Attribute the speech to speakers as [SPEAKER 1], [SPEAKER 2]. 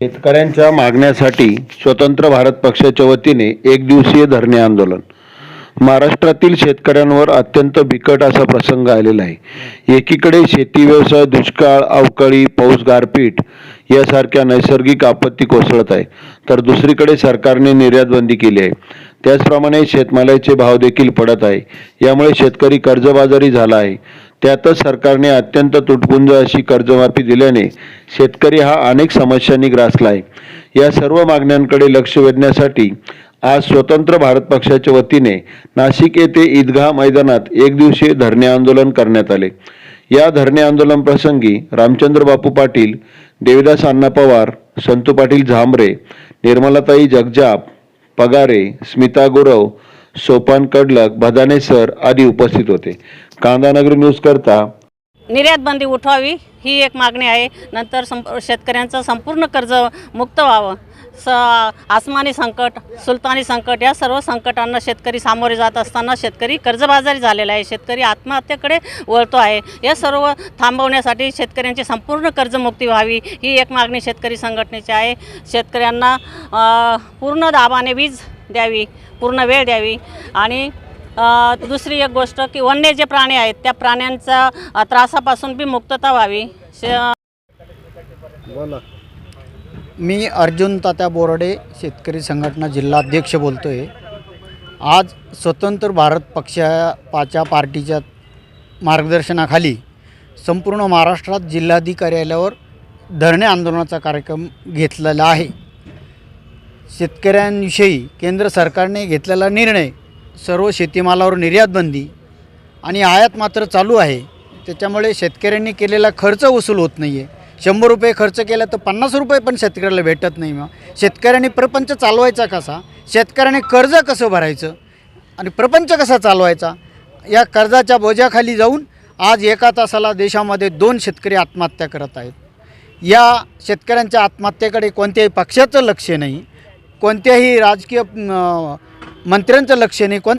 [SPEAKER 1] शेतकऱ्यांच्या मागण्यासाठी स्वतंत्र भारत पक्षाच्या वतीने एक दिवसीय धरणे आंदोलन. महाराष्ट्रातील शेतकऱ्यांवर अत्यंत बिकट असा प्रसंग आलेला आहे. एकीकडे शेती व्यवसाय दुष्काळ अवकाळी पाऊस गारपीट यासारख्या नैसर्गिक आपत्ती कोसळत आहे. तर दुसरीकडे सरकारने निर्यात बंदी केली आहे. त्याचप्रमाणे शेतमालाचे भाव देखील पडत आहे. यामुळे शेतकरी कर्जबाजारी झाला आहे. त्यातच सरकारने अत्यंत तुटपुंज अशी कर्जमाफी दिल्याने शेतकरी हा अनेक समस्यांनी ग्रासला आहे या सर्व मागण्यांकडे लक्ष वेधण्यासाठी आज स्वतंत्र भारत पक्षाच्या वतीने नाशिक येथे ईदगाह मैदानात एक दिवसीय धरणे आंदोलन करण्यात आले. या धरणे आंदोलन प्रसंगी रामचंद्र बापू पाटील देविदास अण्णा पवार संतू पाटील झांबरे निर्मलाताई जगजाप पगारे स्मिता गुरव सोपान कडलक भदाने सर आदी उपस्थित होते. कांदानगरी न्यूज करता
[SPEAKER 2] निर्यात बंदी उठवावी ही एक मागणी आहे. नंतर सं शेतकऱ्यांचं संपूर्ण कर्ज मुक्त व्हावं. स आसमानी संकट सुलतानी संकट या सर्व संकटांना शेतकरी सामोरे जात असताना शेतकरी कर्जबाजारी झालेला आहे. शेतकरी आत्महत्येकडे वळतो आहे. या सर्व थांबवण्यासाठी शेतकऱ्यांची संपूर्ण कर्जमुक्ती व्हावी ही एक मागणी शेतकरी संघटनेची आहे. शेतकऱ्यांना पूर्ण दाबाने वीज द्यावी पूर्ण वेळ द्यावी आणि दुसरी एक गोष्ट की वन्य जे प्राणी आहेत त्या प्राण्यांचा त्रासापासून बी मुक्तता व्हावी. बोला
[SPEAKER 3] मी अर्जुन तात्या बोरडे शेतकरी संघटना जिल्हाध्यक्ष बोलतो आहे आज स्वतंत्र भारत पक्षाच्या पार्टीच्या मार्गदर्शनाखाली संपूर्ण महाराष्ट्रात जिल्हाधिकारी कार्यालयावर धरणे आंदोलनाचा कार्यक्रम घेतलेला आहे. शेतकऱ्यांविषयी केंद्र सरकारने घेतलेला निर्णय सर्व शेतीमालावर निर्यात बंदी आणि आयात मात्र चालू आहे. त्याच्यामुळे शेतकऱ्यांनी केलेला खर्च वसूल होत नाही आहे शंभर रुपये खर्च केला तर पन्नास रुपये पण शेतकऱ्याला भेटत नाही मग. शेतकऱ्यांनी प्रपंच चालवायचा कसा? शेतकऱ्याने कर्ज कसं भरायचं? आणि प्रपंच कसा चालवायचा? या कर्जाच्या बोजाखाली जाऊन आज एका तासाला देशामध्ये दोन शेतकरी आत्महत्या करत आहेत. या शेतकऱ्यांच्या आत्महत्येकडे कोणत्याही पक्षाचं लक्ष नाही. कोणत्याही राजकीय मंत्र्यांचं लक्ष नाही. कोण